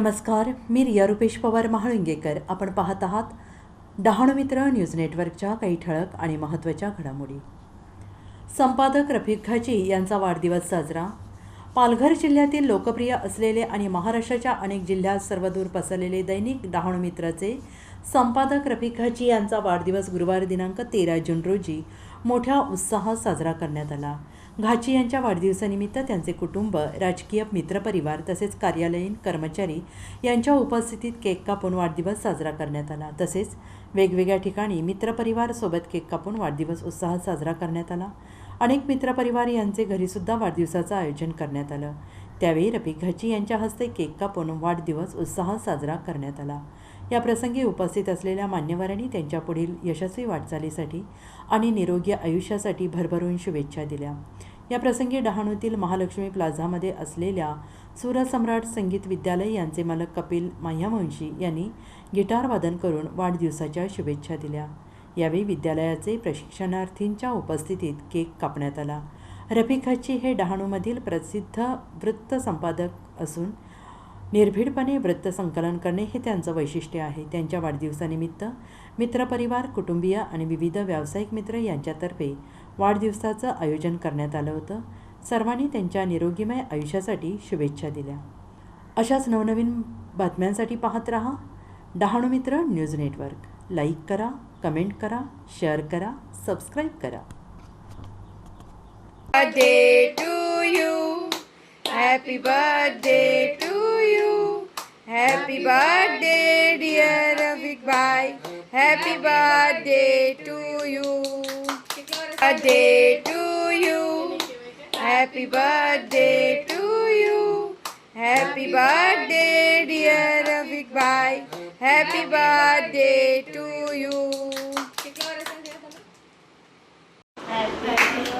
नमस्कार मी रिया रुपेश पवार महाळुंगेकर. आपण पाहत आहात डहाणू मित्र न्यूज नेटवर्कच्या काही ठळक आणि महत्त्वाच्या घडामोडी. संपादक रफिक खाची यांचा वाढदिवस साजरा. पालघर जिल्ह्यातील लोकप्रिय असलेले आणि महाराष्ट्राच्या अनेक जिल्ह्यात सर्वदूर पसरलेले दैनिक डहाणू मित्राचे संपादक रफिक खाची यांचा वाढदिवस गुरुवार दिनांक तेरा जून रोजी मोठ्या उत्साहात साजरा करण्यात आला. घाची यांच्या वाढदिवसानिमित्त त्यांचे कुटुंब राजकीय मित्रपरिवार तसेच कार्यालयीन कर्मचारी यांच्या उपस्थितीत केक कापून वाढदिवस साजरा करण्यात आला. तसेच वेगवेगळ्या ठिकाणी मित्रपरिवारसोबत केक कापून वाढदिवस उत्साहात साजरा करण्यात आला. अनेक मित्रपरिवार यांचे घरीसुद्धा वाढदिवसाचं आयोजन करण्यात आलं. त्यावेळी रफिक घाची यांच्या हस्ते केक कापून वाढदिवस उत्साहात साजरा करण्यात आला. या प्रसंगी उपस्थित असलेल्या मान्यवरांनी त्यांच्या पुढील यशस्वी वाटचालीसाठी आणि निरोगी आयुष्यासाठी भरभरून शुभेच्छा दिल्या. या प्रसंगी डहाणूतील महालक्ष्मी प्लाझामध्ये असलेल्या सूरसम्राट संगीत विद्यालय यांचे मालक कपिल माह्यावंशी यांनी गिटार वादन करून वाढदिवसाच्या शुभेच्छा दिल्या. यावेळी विद्यालयाचे प्रशिक्षणार्थींच्या उपस्थितीत केक कापण्यात आला. रफिक हच्ची हे डहाणूमधील प्रसिद्ध वृत्त संपादक असून निर्भीडपणे वृत्त संकलन करणे हे त्यांचं वैशिष्ट्य आहे. त्यांच्या वाढदिवसानिमित्त मित्रपरिवार कुटुंबीय आणि विविध व्यावसायिक मित्र यांच्यातर्फे वाढदिवसाचं आयोजन करण्यात आलं होतं सर्वांनी त्यांच्या निरोगीमय आयुष्यासाठी शुभेच्छा दिल्या अशाच नवनवीन बातम्यांसाठी पाहत रहा Dahanu Mitra news network like करा कमेंट करा शेअर करा सबस्क्राईब करा birthday to you. Happy birthday to you. Happy birthday, dear Rafiq Bhai. Happy birthday to you. birthday to you. Happy birthday to you. Happy birthday, dear Rafiq bhai. Happy birthday to you. Happy birthday.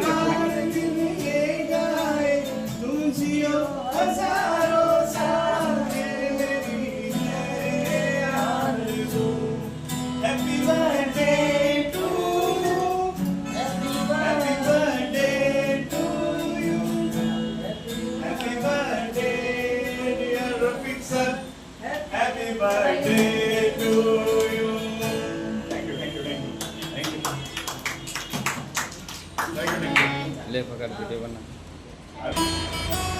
to you. Happy birthday, dear Rafiq sir. Happy birthday देखा कर दीजिए Verna